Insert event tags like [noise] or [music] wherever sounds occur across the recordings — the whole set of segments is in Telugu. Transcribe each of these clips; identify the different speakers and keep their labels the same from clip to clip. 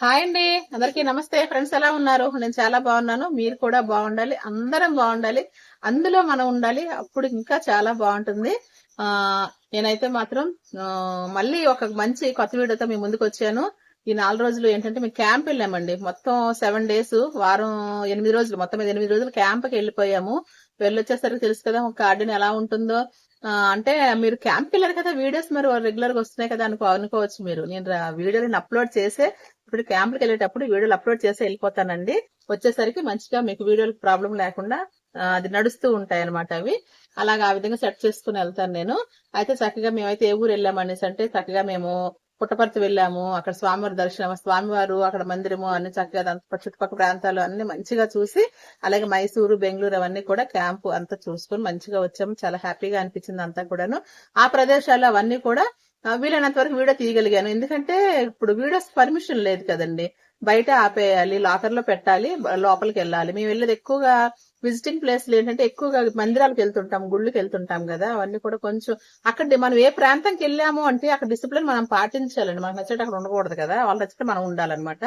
Speaker 1: హాయ్ అండి. అందరికీ నమస్తే. ఫ్రెండ్స్ ఎలా ఉన్నారు? నేను చాలా బాగున్నాను. మీరు కూడా బాగుండాలి. అందరం బాగుండాలి. అందులో మనం ఉండాలి. అప్పుడు ఇంకా చాలా బాగుంటుంది. ఆ నేనైతే మాత్రం మళ్ళీ ఒక మంచి కొత్త వీడియోతో మీ ముందుకు వచ్చాను. ఈ నాలుగు రోజులు ఏంటంటే మేము క్యాంప్ వెళ్ళామండి. మొత్తం సెవెన్ డేస్ వారం ఎనిమిది రోజులు మొత్తం మీద ఎనిమిది రోజులు క్యాంప్కి వెళ్ళిపోయాము. వెళ్ళొచ్చేసరికి తెలుసు కదా ఒక గార్డెన్ ఎలా ఉంటుందో. అంటే మీరు క్యాంప్కి వెళ్ళారు కదా వీడియోస్ మరి రెగ్యులర్గా వస్తున్నాయి కదా అనుకో అనుకోవచ్చు మీరు. నేను వీడియోని అప్లోడ్ చేసే ఇప్పుడు క్యాంప్కి వెళ్ళేటప్పుడు వీడియోలు అప్లోడ్ చేసి వెళ్ళిపోతానండి. వచ్చేసరికి మంచిగా మీకు వీడియోలకు ప్రాబ్లం లేకుండా అది నడుస్తూ ఉంటాయి అనమాట అవి. అలాగా ఆ విధంగా సెట్ చేసుకుని వెళ్తాను నేను. అయితే చక్కగా మేమైతే ఏ ఊరు వెళ్ళాము అనేసి అంటే చక్కగా మేము పుట్టపర్తి వెళ్ళాము. అక్కడ స్వామివారి దర్శనం స్వామివారు అక్కడ మందిరము అన్ని చక్కగా అదంతా చుట్టుపక్కల ప్రాంతాలు అన్ని మంచిగా చూసి అలాగే మైసూరు బెంగళూరు అవన్నీ కూడా క్యాంపు అంతా చూసుకొని మంచిగా వచ్చాము. చాలా హ్యాపీగా అనిపించింది అంతా కూడాను. ఆ ప్రదేశాలు అవన్నీ కూడా వీలైనంత వరకు వీడియో తీయగలిగాను. ఎందుకంటే ఇప్పుడు వీడియోస్ పర్మిషన్ లేదు కదండి. బయట ఆపేయాలి లాకర్లో పెట్టాలి లోపలికి వెళ్ళాలి. మేము వెళ్ళేది ఎక్కువగా విజిటింగ్ ప్లేస్లు ఏంటంటే ఎక్కువగా మందిరాలకు వెళ్తుంటాం గుళ్ళకి వెళ్తుంటాం కదా. అవన్నీ కూడా కొంచెం అక్కడ మనం ఏ ప్రాంతంకి వెళ్ళాము అంటే అక్కడ డిసిప్లిన్ మనం పాటించాలండి. మనకు నచ్చేట అక్కడ ఉండకూడదు కదా. వాళ్ళు నచ్చితే మనం ఉండాలన్నమాట.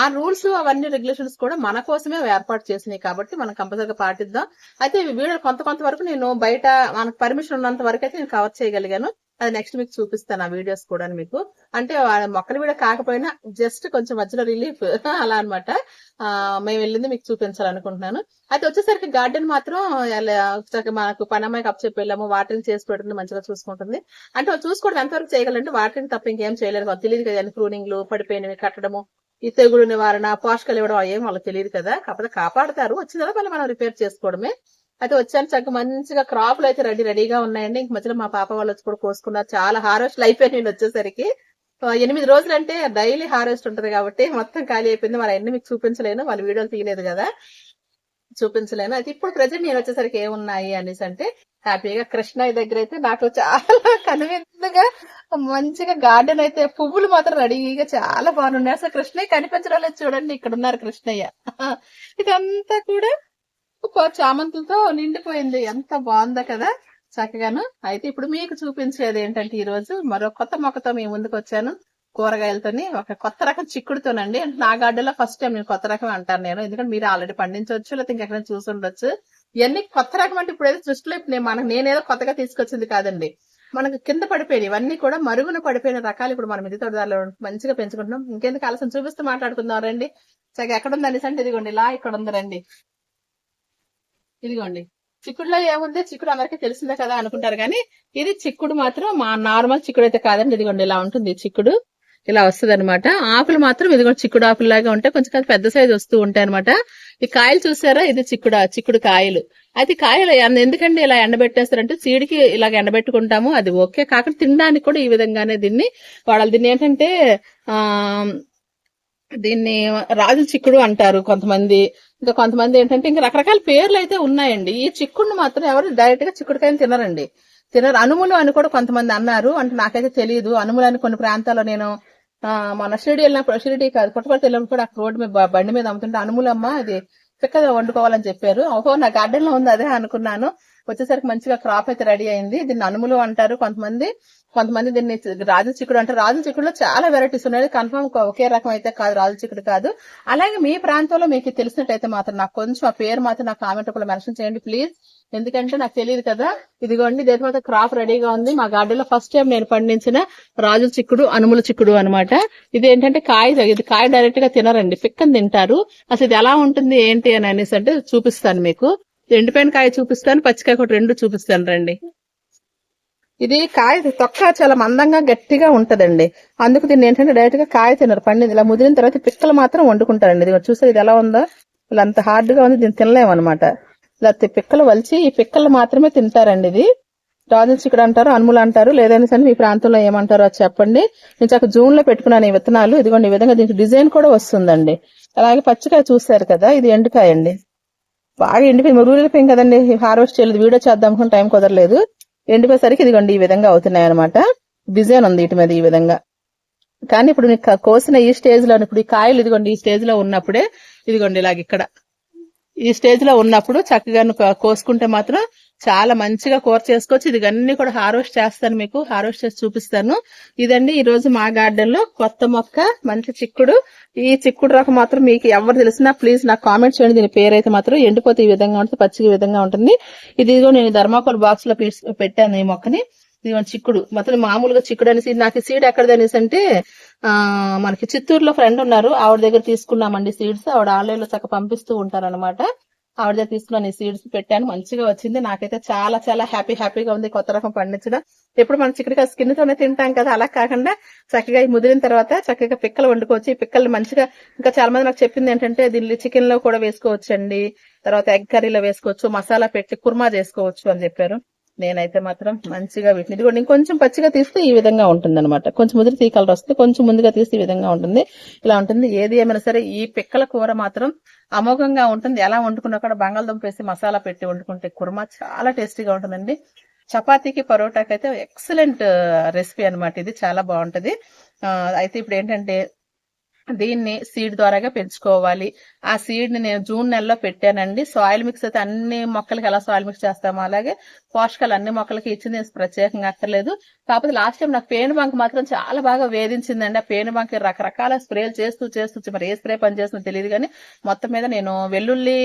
Speaker 1: ఆ రూల్స్ అవన్నీ రెగ్యులేషన్స్ కూడా మన కోసమే ఏర్పాటు చేసినాయి కాబట్టి మనం కంపల్సరీగా పాటిద్దాం. అయితే వీడియో కొంత కొంత వరకు నేను బయట మనకు పర్మిషన్ ఉన్నంత వరకు అయితే నేను కవర్ చేయగలిగాను. అది నెక్స్ట్ మీకు చూపిస్తాను ఆ వీడియోస్ కూడా మీకు. అంటే మొక్కలు కూడా కాకపోయినా జస్ట్ కొంచెం మధ్యలో రిలీఫ్ [laughs] అలా అనమాట మేము వెళ్ళింది మీకు చూపించాలనుకుంటున్నాను. అయితే వచ్చేసరికి గార్డెన్ మాత్రం మనకు పనమ్మాయికి అప్ చెప్పి వెళ్ళాము వాటరింగ్ చేసి పెడుతుంది మంచిగా చూసుకుంటుంది. అంటే చూసుకోవడం ఎంతవరకు చేయగలంటే వాటరింగ్ తప్ప ఇంకేం చేయలేదు తెలియదు కదా క్రూనింగ్లు పడిపోయినవి కట్టడము ఈ తెగులు నివారణ పోషకాలు ఇవ్వడం ఏం వాళ్ళకి తెలియదు కదా. కాకపోతే కాపాడతారు. వచ్చిన తర్వాత మనం రిపేర్ చేసుకోవడమే. అయితే వచ్చాను చక్కగా మంచిగా క్రాప్లు అయితే రెడీ రెడీగా ఉన్నాయండి. ఇంక మధ్యలో మా పాప వాళ్ళు వచ్చి కూడా కోసుకున్నారు. చాలా హార్వెస్ట్లు నేను వచ్చేసరికి. ఎనిమిది రోజులు అంటే డైలీ హార్వెస్ట్ ఉంటది కాబట్టి మొత్తం ఖాళీ అయిపోయింది. మరి అన్ని మీకు చూపించలేను వాళ్ళ వీడియోలు తీయలేదు కదా. చూపించలేను. అయితే ఇప్పుడు ప్రజెంట్ నేను వచ్చేసరికి ఏమున్నాయి అనేసి అంటే హ్యాపీగా కృష్ణయ్య దగ్గర అయితే నాకు చాలా [laughs] కనువిందుగా మంచిగా గార్డెన్ అయితే పువ్వులు మాత్రం రెడీగా చాలా బాగున్నాయి. అసలు కృష్ణయ్య కనిపించడం లేదు చూడండి. ఇక్కడ ఉన్నారు కృష్ణయ్య. [laughs] ఇదంతా కూడా చామంతులతో నిండిపోయింది. ఎంత బాగుందో కదా చక్కగాను. అయితే ఇప్పుడు మీకు చూపించేది ఏంటంటే ఈ రోజు మరో కొత్త మొక్కతో మీ ముందుకు వచ్చాను. కూరగాయలతోని ఒక కొత్త రకం చిక్కుడుతోనండి. అంటే నా గార్డెన్లో ఫస్ట్ టైం నేను కొత్త రకం అంటాను నేను. ఎందుకంటే మీరు ఆల్రెడీ పండించవచ్చు లేకపోతే ఇంకెక్కడ చూసి ఉండొచ్చు. ఇవన్నీ కొత్త రకం అంటే ఇప్పుడు ఏదో దృష్టిలో ఇప్పుడు నేను మనకు నేనేదో కొత్తగా తీసుకొచ్చింది కాదండి. మనకు కింద పడిపోయిన ఇవన్నీ కూడా మరుగున పడిపోయిన రకాలు ఇప్పుడు మనం ఇది తోటదారిలో మంచిగా పెంచుకుంటున్నాం. ఇంకెందుకు ఆలస్యం? చూపిస్తూ మాట్లాడుకుందాం రండి. చక్కగా ఎక్కడ ఉంది అనేసి అంటే ఇదిగోండి. ఇలా ఇక్కడ ఉంది రండి. ఇదిగోండి. చిక్కుడులో ఏముంది? చిక్కుడు అందరికీ తెలిసిందే కదా అనుకుంటారు కానీ ఇది చిక్కుడు మాత్రం మా నార్మల్ చిక్కుడు అయితే కాదండి. ఇదిగోండి ఇలా ఉంటుంది చిక్కుడు. ఇలా వస్తుంది అనమాట ఆకులు మాత్రం ఇదిగోండి చిక్కుడు ఆకులు లాగా ఉంటాయి. కొంచెం పెద్ద సైజు వస్తూ ఉంటాయి అనమాట ఈ కాయలు చూసారా? ఇది చిక్కుడు చిక్కుడు కాయలు. అయితే కాయలు ఎందుకంటే ఇలా ఎండబెట్టేస్తారంటే చీడికి ఇలాగ ఎండబెట్టుకుంటాము. అది ఓకే. కాకుండా తినడానికి కూడా ఈ విధంగానే దీన్ని వాడాలి. దీన్ని ఏంటంటే ఆ దీన్ని రాజు చిక్కుడు అంటారు కొంతమంది. ఇంకా కొంతమంది ఏంటంటే ఇంకా రకరకాల పేర్లు అయితే ఉన్నాయండి. ఈ చిక్కుడుని మాత్రం ఎవరు డైరెక్ట్గా చిక్కుడుకాయని తినరండి. తినరు. అనుములు అని కూడా కొంతమంది అన్నారు. అంటే నాకైతే తెలియదు అనుములు అని కొన్ని ప్రాంతాల్లో నేను ఆ, మన షిరిడి వెళ్ళినప్పుడు షిరిడి కాదు పుట్టపర్తి వెళ్ళినప్పుడు కూడా అక్కడ రోడ్డు మీద బండి మీద అమ్ముతుంటే అనుములమ్మ అది చక్కగా వండుకోవాలని చెప్పారు. ఓహో నా గార్డెన్లో ఉంది అదే అనుకున్నాను. వచ్చేసరికి మంచిగా క్రాప్ అయితే రెడీ అయింది. దీన్ని అనుములు అంటారు కొంతమంది. కొంతమంది దీన్ని రాజు చిక్కుడు అంటే రాజు చిక్కుడులో చాలా వెరైటీస్ ఉన్నాయి. కన్ఫర్మ్ ఒకే రకం అయితే కాదు రాజు చిక్కుడు కాదు. అలాగే మీ ప్రాంతంలో మీకు తెలిసినట్టయితే మాత్రం నాకు కొంచెం ఆ పేరు మాత్రం నాకు కామెంట్ కూడా మెన్షన్ చేయండి ప్లీజ్ ఎందుకంటే నాకు తెలియదు కదా. ఇదిగోండి దీని తర్వాత క్రాప్ రెడీగా ఉంది. మా గార్డెన్లో ఫస్ట్ టైం నేను పండించిన రాజు చిక్కుడు అనుముల చిక్కుడు అనమాట ఇది ఏంటంటే కాయ ఇది కాయ డైరెక్ట్గా తినరండి. పిక్కని తింటారు. అసలు ఇది ఎలా ఉంటుంది ఏంటి అని అనేసి అంటే చూపిస్తాను మీకు. ఎండిపోయిన కాయ చూపిస్తాను పచ్చికాయ కూడా రెండు చూపిస్తాను రండి. ఇది కాయ తొక్క చాలా మందంగా గట్టిగా ఉంటదండి. అందుకు దీన్ని ఏంటంటే డైరెక్ట్గా కాయ తినరు. పండింది ఇలా ముదిరిన తర్వాత పిక్కలు మాత్రం వండుకుంటారండి. ఇది చూసారు ఇది ఎలా ఉందో? ఇలా అంత హార్డ్గా ఉంది దీన్ని తినలేమన్నమాట. ఇలా పిక్కలు వలిచి ఈ పిక్కలు మాత్రమే తింటారండి ఇది. రాజు చిక్కుడు అంటారు అనుములు అంటారు లేదని సరే మీ ప్రాంతంలో ఏమంటారో అది చెప్పండి. నేను చక్క జూన్లో పెట్టుకున్నాను ఈ విత్తనాలు. ఇదిగోండి ఈ విధంగా దీనికి డిజైన్ కూడా వస్తుందండి. అలాగే పచ్చికాయ చూసారు కదా ఇది ఎండుకాయ అండి బాగా ఎండిపోయి మురుగులిపోయింది కదండి? హార్వెస్ట్ చేయలేదు. వీడియో చేద్దాం అనుకుని టైం కుదరలేదు. ఎండిపోయేసరికి ఇదిగోండి ఈ విధంగా అవుతున్నాయి అనమాట డిజైన్ ఉంది వీటి మీద ఈ విధంగా. కానీ ఇప్పుడు కోసిన ఈ స్టేజ్లో ఇప్పుడు ఈ కాయలు ఇదిగోండి ఈ స్టేజ్లో ఉన్నప్పుడే ఇదిగోండి ఇలాగ ఇక్కడ. ఈ స్టేజ్లో ఉన్నప్పుడు చక్కగా కోసుకుంటే మాత్రం చాలా మంచిగా కూర చేసుకోవచ్చు. ఇది అన్ని కూడా హార్వెస్ట్ చేస్తాను మీకు. హార్వెస్ట్ చేసి చూపిస్తాను. ఇదండి ఈ రోజు మా గార్డెన్లో కొత్త మొక్క మంచి చిక్కుడు. ఈ చిక్కుడు రకం మాత్రం మీకు ఎవరు తెలిసినా ప్లీజ్ నాకు కామెంట్ చేయండి. దీని పేరు అయితే మాత్రం ఎండిపోతే ఈ విధంగా ఉంటుంది పచ్చిగా ఈ విధంగా ఉంటుంది. ఇది ఇదిగో నేను ధర్మాకోల్ బాక్స్లో పీస్- పెట్టాను ఈ మొక్కని. ఇది చిక్కుడు. మొత్తం మామూలుగా చిక్కుడు అనేసి నాకు సీడ్ ఎక్కడది అనేసి అంటే మనకి చిత్తూరులో ఫ్రెండ్ ఉన్నారు. ఆవిడ దగ్గర తీసుకున్నామండి సీడ్స్ ఆవిడ ఆన్లైన్లో చక్క పంపిస్తూ ఉంటారు అనమాట ఆవిడ దగ్గర తీసుకున్నాను ఈ సీడ్స్ పెట్టాను. మంచిగా వచ్చింది. నాకైతే చాలా చాలా హ్యాపీ హ్యాపీగా ఉంది కొత్త రకం పండించడం. ఎప్పుడు మనం చిక్కడిగా స్కిన్ తోనే తింటాం కదా. అలా కాకుండా చక్కగా ఈ ముదిరిన తర్వాత చక్కగా పిక్కలు వండుకోవచ్చు. ఈ పిక్కలు మంచిగా ఇంకా చాలా మంది నాకు చెప్పింది ఏంటంటే దీన్ని చికెన్లో కూడా వేసుకోవచ్చండి. తర్వాత ఎగ్ కర్రీలో వేసుకోవచ్చు మసాలా పెట్టి కుర్మా చేసుకోవచ్చు అని చెప్పారు. నేనైతే మాత్రం మంచిగా వీటిని. ఇది కూడా ఇంకొంచెం పచ్చిగా తీస్తే ఈ విధంగా ఉంటుంది అనమాట కొంచెం ముదిరి ఈ కలర్ వస్తుంది కొంచెం ముందుగా తీస్తే ఈ విధంగా ఉంటుంది. ఇలా ఉంటుంది. ఏది ఏమైనా సరే ఈ పిక్కల కూర మాత్రం అమోఘంగా ఉంటుంది. ఎలా వండుకున్నా కూడా బంగాళదుంప వేసి మసాలా పెట్టి వండుకుంటే కుర్మా చాలా టేస్టీగా ఉంటుందండి. చపాతీకి పరోటాకి అయితే ఎక్సలెంట్ రెసిపీ అన్నమాట. ఇది చాలా బాగుంటది. అయితే ఇప్పుడు ఏంటంటే దీన్ని సీడ్ ద్వారాగా పెంచుకోవాలి. ఆ సీడ్ని నేను జూన్ నెలలో పెట్టానండి. సాయిల్ మిక్స్ అయితే అన్ని మొక్కలకి ఎలా సాయిల్ మిక్స్ చేస్తామో అలాగే పోషకాలు అన్ని మొక్కలకి ఇచ్చింది ప్రత్యేకంగా అక్కర్లేదు. కాకపోతే లాస్ట్ టైం నాకు పేను బంక్ మాత్రం చాలా బాగా వేధించిందండి. ఆ పేను బంక్ రకరకాల స్ప్రేలు చేస్తూ చేస్తూ మరి ఏ స్ప్రే పని చేస్తుందో తెలియదు కానీ మొత్తం మీద నేను వెల్లుల్లి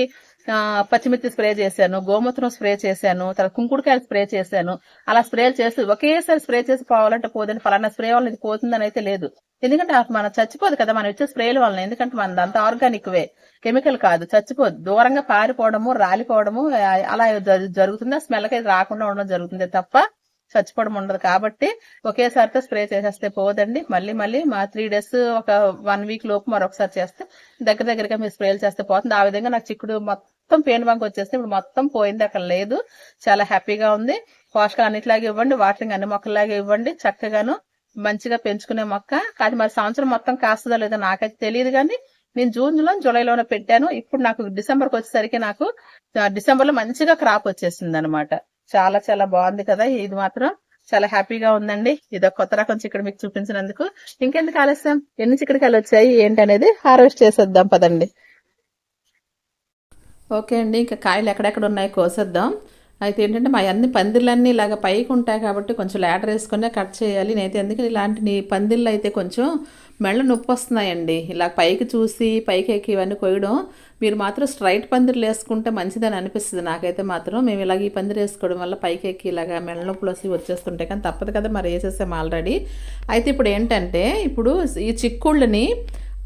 Speaker 1: పచ్చిమిర్చి స్ప్రే చేశాను గోమూత్రం స్ప్రే చేశాను తర్వాత కుంకుడుకాయలు స్ప్రే చేశాను. అలా స్ప్రేలు చేస్తూ ఒకేసారి స్ప్రే చేసి పోవాలంటే పోదండి. ఫలానా స్ప్రే వల్ల ఇది పోతుందని అయితే లేదు. ఎందుకంటే మనం చచ్చిపోదు కదా మనం ఇచ్చే స్ప్రేల వలన. ఎందుకంటే మనది అంత ఆర్గానిక్ వే కెమికల్ కాదు చచ్చిపోదు. దూరంగా పారిపోవడము రాలిపోవడము అలా జరుగుతుంది? ఆ స్మెల్ అయితే రాకుండా ఉండడం జరుగుతుంది తప్ప చచ్చిపోవడం ఉండదు. కాబట్టి ఒకేసారితో స్ప్రే చేసేస్తే పోదండి. మళ్ళీ మళ్ళీ మా త్రీ డేస్ ఒక వన్ వీక్ లోపు మరొకసారి చేస్తే దగ్గర దగ్గరగా మీరు స్ప్రేలు చేస్తే పోతుంది. ఆ విధంగా నాకు చిక్కుడు మొత్తం పేను బంక్ వచ్చేస్తే ఇప్పుడు మొత్తం పోయింది అక్కడ లేదు. చాలా హ్యాపీగా ఉంది. పోషకాలు అన్నిట్లాగే ఇవ్వండి. వాటరింగ్ అన్ని మొక్కలాగే ఇవ్వండి. చక్కగాను మంచిగా పెంచుకునే మొక్క. కానీ మరి సంవత్సరం మొత్తం కాస్తుందో లేదో నాకైతే తెలియదు కానీ నేను జూన్లో జూలైలోనే పెట్టాను. ఇప్పుడు నాకు డిసెంబర్కి వచ్చేసరికి నాకు డిసెంబర్లో మంచిగా క్రాప్ వచ్చేసింది అనమాట చాలా చాలా బాగుంది కదా. ఇది మాత్రం చాలా హ్యాపీగా ఉందండి. ఇదో కొత్త రకం చిక్కుడు మీకు చూపించినందుకు. ఇంకెందుకు ఆలస్యం? ఎన్ని చిక్కడికాయలు వచ్చాయి? ఏంటి అనేది హార్వెస్ట్ చేసేద్దాం పదండి. ఓకే అండి. ఇంకా కాయలు ఎక్కడెక్కడ ఉన్నాయో కోసేద్దాం. అయితే ఏంటంటే మా అన్ని పందిళ్ళన్నీ ఇలాగ పైకి ఉంటాయి కాబట్టి కొంచెం లేటర్ వేసుకునే కట్ చేయాలి. నేనైతే ఎందుకంటే ఇలాంటి పందిళ్ళు అయితే కొంచెం మెళ్ళ నొప్పి వస్తున్నాయండి. ఇలా పైకి చూసి పైకి ఎక్కి ఇవన్నీ కొయ్యడం మీరు మాత్రం స్ట్రైట్ పందిర్లు వేసుకుంటే మంచిదని అనిపిస్తుంది నాకైతే మాత్రం. మేము ఇలాగ ఈ పందిరి వేసుకోవడం వల్ల పైకి ఎక్కి ఇలాగ మెళ్ళ నొప్పులు వచ్చి వచ్చేస్తుంటాయి కానీ తప్పదు కదా మరి వేసేసాము ఆల్రెడీ అయితే ఇప్పుడు ఏంటంటే ఇప్పుడు ఈ చిక్కుళ్ళని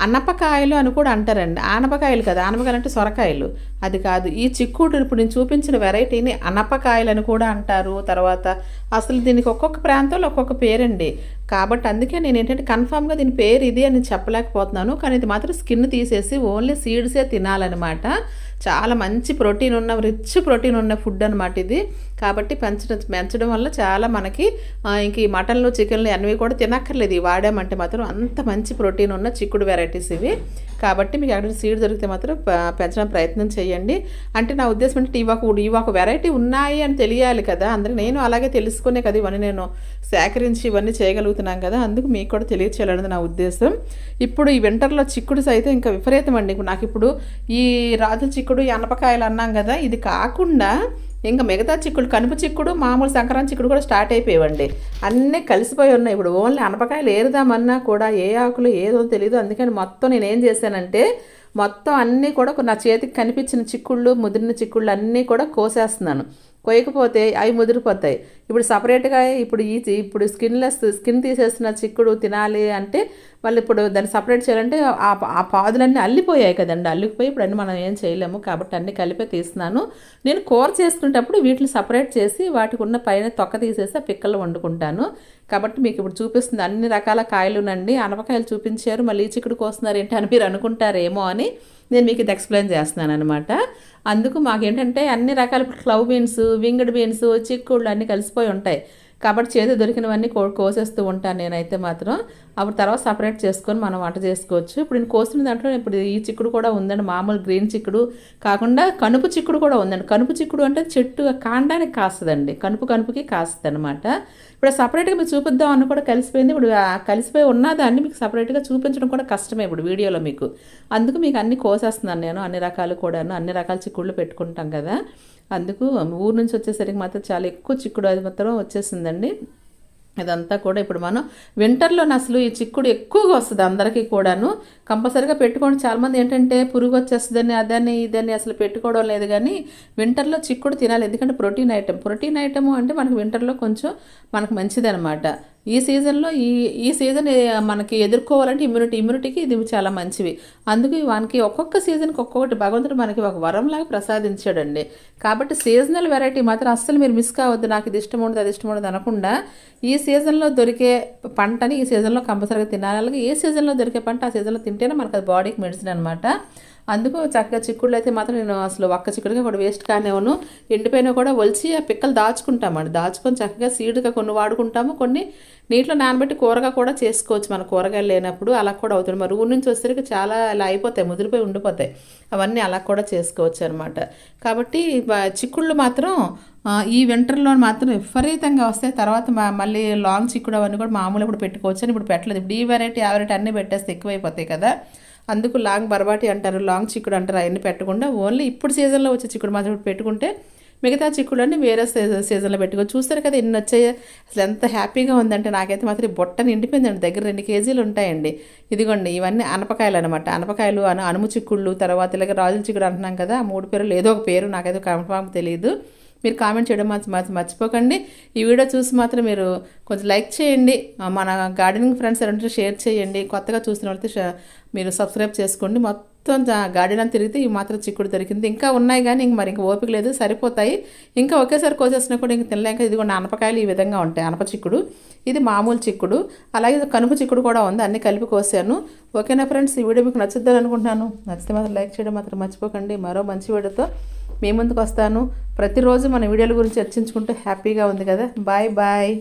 Speaker 1: అన్నపకాయలు అని కూడా అంటారండి. ఆనపకాయలు కదా ఆనపకాయలు అంటే సొరకాయలు. అది కాదు ఈ చిక్కుడు ఇప్పుడు నేను చూపించిన వెరైటీని అనపకాయలు అని కూడా అంటారు. తర్వాత అసలు దీనికి ఒక్కొక్క ప్రాంతంలో ఒక్కొక్క పేరండి. కాబట్టి అందుకే నేను ఏంటంటే కన్ఫామ్గా దీని పేరు ఇది అని చెప్పలేకపోతున్నాను. కానీ ఇది మాత్రం స్కిన్ తీసేసి ఓన్లీ సీడ్సే తినాలన్నమాట. చాలా మంచి ప్రోటీన్ ఉన్న రిచ్ ప్రోటీన్ ఉన్న ఫుడ్ అనమాట ఇది. కాబట్టి పెంచడం పెంచడం వల్ల చాలా మనకి ఇంక ఈ మటన్లు చికెన్లు అన్నీ కూడా తినక్కర్లేదు. ఇవి వాడామంటే మాత్రం అంత మంచి ప్రోటీన్ ఉన్న చిక్కుడు వెరైటీస్ ఇవి. కాబట్టి మీకు అక్కడ సీడ్ దొరికితే మాత్రం పెంచడం ప్రయత్నం చేయండి. అంటే నా ఉద్దేశం అంటే ఇవి ఒక ఇవి ఒక వెరైటీ ఉన్నాయి అని తెలియాలి కదా. అందరికి నేను అలాగే తెలుసుకునే కదా ఇవన్నీ నేను సేకరించి ఇవన్నీ చేయగలుగుతున్నాం కదా. అందుకు మీకు కూడా తెలియచేయాలన్నది నా ఉద్దేశం. ఇప్పుడు ఈ వింటర్లో చిక్కుడు అయితే ఇంకా విపరీతం అండి. నాకు ఇప్పుడు ఈ రాజు చిక్కుడు ఈ అనపకాయలు అన్నాం కదా. ఇది కాకుండా ఇంకా మిగతా చిక్కుడు కనుపు చిక్కుడు మామూలు సంక్రాంతి చిక్కుడు కూడా స్టార్ట్ అయిపోయేవండి. అన్నీ కలిసిపోయి ఉన్నాయి. ఇప్పుడు ఓన్లీ అనపకాయలు ఏరుదామన్నా కూడా ఏ ఆకులు ఏదో తెలియదు అందుకని మొత్తం నేను ఏం చేశానంటే మొత్తం అన్నీ కూడా నా చేతికి కనిపించిన చిక్కుళ్ళు ముదిరిన చిక్కుళ్ళు అన్నీ కూడా కోసేస్తున్నాను. కోయకపోతే అవి ముదిరిపోతాయి. ఇప్పుడు సపరేట్గా ఇప్పుడు ఈ ఇప్పుడు స్కిన్లెస్ స్కిన్ తీసేసిన చిక్కుడు తినాలి అంటే వాళ్ళు ఇప్పుడు దాన్ని సపరేట్ చేయాలంటే ఆ ఆ పాదులన్నీ అల్లిపోయాయి కదండి. అల్లిపోయి ఇప్పుడు అన్నీ మనం ఏం చేయలేము కాబట్టి అన్ని కలిపే తీస్తున్నాను. నేను కూర చేసుకునేటప్పుడు వీటిని సపరేట్ చేసి వాటికి ఉన్న పైన తొక్క తీసేసి ఆ పిక్కలు వండుకుంటాను. కాబట్టి మీకు ఇప్పుడు చూపిస్తుంది అన్ని రకాల కాయలునండి. అనపకాయలు చూపించారు. మళ్ళీ ఈ చిక్కుడు కోస్తున్నారు ఏంటి అని మీరు అనుకుంటారేమో అని. నేను మీకు ఇది ఎక్స్ప్లెయిన్ చేస్తున్నాను అనమాట అందుకు మాకేంటంటే అన్ని రకాల క్లవ్ బీన్స్ వింగ్డ్ బీన్స్ చిక్కుళ్ళు అన్నీ కలిసిపోయి ఉంటాయి. కాబట్టి చేతి దొరికినవన్నీ కో కోసేస్తూ ఉంటాను నేనైతే మాత్రం. అప్పుడు తర్వాత సపరేట్ చేసుకొని మనం వంట చేసుకోవచ్చు. ఇప్పుడు నేను కోసిన దాంట్లో ఇప్పుడు ఈ చిక్కుడు కూడా ఉందండి మామూలు గ్రీన్ చిక్కుడు. కాకుండా కనుపు చిక్కుడు కూడా ఉందండి. కనుపు చిక్కుడు అంటే చెట్టు కాండానికి కాస్తుందండి. కనుపు కనుపుకి కాస్తుంది అనమాట ఇప్పుడు సపరేట్గా మీకు చూపిద్దాం అన్న కూడా కలిసిపోయింది. ఇప్పుడు కలిసిపోయి ఉన్నదాన్ని మీకు సపరేట్గా చూపించడం కూడా కష్టమే ఇప్పుడు వీడియోలో మీకు. అందుకు మీకు అన్ని కోసేస్తున్నాను నేను అన్ని రకాలు కూడాను అన్ని రకాల చిక్కుళ్ళు పెట్టుకుంటాం కదా. అందుకు ఊరు నుంచి వచ్చేసరికి మాత్రం చాలా ఎక్కువ చిక్కుడు అది మాత్రం వచ్చేసిందండి. ఇదంతా కూడా ఇప్పుడు మనం వింటర్లో అసలు ఈ చిక్కుడు ఎక్కువగా వస్తుంది అందరికీ కూడాను. కంపల్సరీగా పెట్టుకోండి. చాలామంది ఏంటంటే పురుగు వచ్చేస్తుందని అదని ఇదని అసలు పెట్టుకోవడం లేదు కానీ వింటర్లో చిక్కుడు తినాలి. ఎందుకంటే ప్రోటీన్ ఐటెం. ప్రోటీన్ ఐటమ్ అంటే మనకు వింటర్లో కొంచెం మనకు మంచిదనమాట ఈ సీజన్లో ఈ ఈ సీజన్ మనకి ఎదుర్కోవాలంటే ఇమ్యూనిటీ ఇమ్యూనిటీకి ఇది చాలా మంచివి. అందుకే వానికి ఒక్కొక్క సీజన్కి ఒక్కొక్కటి భగవంతుడు మనకి ఒక వరంలాగా ప్రసాదించాడండి. కాబట్టి సీజనల్ వెరైటీ మాత్రం అస్సలు మీరు మిస్ కావద్దు. నాకు ఇది ఇష్టం ఉండదు అది ఇష్టం ఉండదు అనకుండా ఈ సీజన్లో దొరికే పంటని ఈ సీజన్లో కంపల్సరీగా తినాలి. అలాగే ఏ సీజన్లో దొరికే పంట ఆ సీజన్లో తింటేనే మనకు అది బాడీకి మెడిసిన్ అనమాట అందుకు చక్కగా చిక్కుళ్ళు అయితే మాత్రం నేను అసలు ఒక్క చిక్కుడుగా కూడా వేస్ట్ కానివ్వను ఎండిపోయినా కూడా ఒలిచి ఆ పిక్కలు దాచుకుంటామండి. దాచుకొని చక్కగా సీడ్గా కొన్ని వాడుకుంటాము. కొన్ని నీటిలో నానబెట్టి కూరగా కూడా చేసుకోవచ్చు మన. కూరగాయలు లేనప్పుడు అలా కూడా అవుతుంది. మరి ఊరి నుంచి వచ్చేసరికి చాలా ఇలా అయిపోతాయి. ముదిరిపోయి ఉండిపోతాయి. అవన్నీ అలా కూడా చేసుకోవచ్చు అనమాట కాబట్టి చిక్కుళ్ళు మాత్రం ఈ వింటర్లో మాత్రం విపరీతంగా వస్తాయి. తర్వాత మళ్ళీ లాంగ్ చిక్కుడు అవన్నీ కూడా మామూలు ఇప్పుడు పెట్టుకోవచ్చు. అని ఇప్పుడు పెట్టలేదు. ఇప్పుడు ఈ వెరైటీ ఆ వెరైటీ అన్నీ పెట్టేస్తే ఎక్కువైపోతాయి కదా. అందుకు లాంగ్ బరబాటి అంటారు లాంగ్ చిక్కుడు అంటారు అవన్నీ పెట్టకుండా ఓన్లీ ఇప్పుడు సీజన్లో వచ్చే చిక్కుడు మాత్రం పెట్టుకుంటే మిగతా చిక్కులన్నీ వేరే సీజన్లో పెట్టుకో చూస్తారు కదా ఎన్ని వచ్చాయో. అసలు ఎంత హ్యాపీగా ఉందంటే నాకైతే మాత్రం బొట్ట నిండిపోయిందండి దగ్గర రెండు కేజీలు ఉంటాయండి. ఇదిగోండి ఇవన్నీ అనపకాయలు అనమాట అనపకాయలు అను అనుము చిక్కుళ్ళు తర్వాత ఇలాగ రాజుల చిక్కుడు అంటున్నాం కదా ఆ మూడు పేర్లు ఏదో ఒక పేరు నాకైతే కన్ఫామ్ తెలియదు మీరు కామెంట్ చేయడం మాత్రం మర్చిపోకండి. ఈ వీడియో చూసి మాత్రం మీరు కొంచెం లైక్ చేయండి. మన గార్డెనింగ్ ఫ్రెండ్స్ ఎవరంటే షేర్ చేయండి. కొత్తగా చూసిన వాళ్ళతో మీరు సబ్స్క్రైబ్ చేసుకోండి. మొత్తం జా- గార్డెన్ అంతా తిరిగితే ఈ మాత్రం చిక్కుడు దొరికింది. ఇంకా ఉన్నాయి కానీ ఇంక మరి ఇంకా ఓపిక లేదు సరిపోతాయి. ఇంకా ఒకేసారి కోసేసినా కూడా ఇంక తినలేక ఇదిగోండి అనపకాయలు ఈ విధంగా ఉంటాయి. అనప చిక్కుడు ఇది మామూలు చిక్కుడు అలాగే కనుపు చిక్కుడు కూడా ఉంది. అన్ని కలిపి కోసాను. ఓకేనా ఫ్రెండ్స్? ఈ వీడియో మీకు నచ్చుద్దని అనుకుంటున్నాను. నచ్చితే మాత్రం లైక్ చేయడం మాత్రం మర్చిపోకండి. మరో మంచి వీడియోతో మీ ముందుకు వస్తాను. ప్రతిరోజు మన వీడియోల గురించి చర్చించుకుంటూ హ్యాపీగా ఉంది కదా. Bye bye.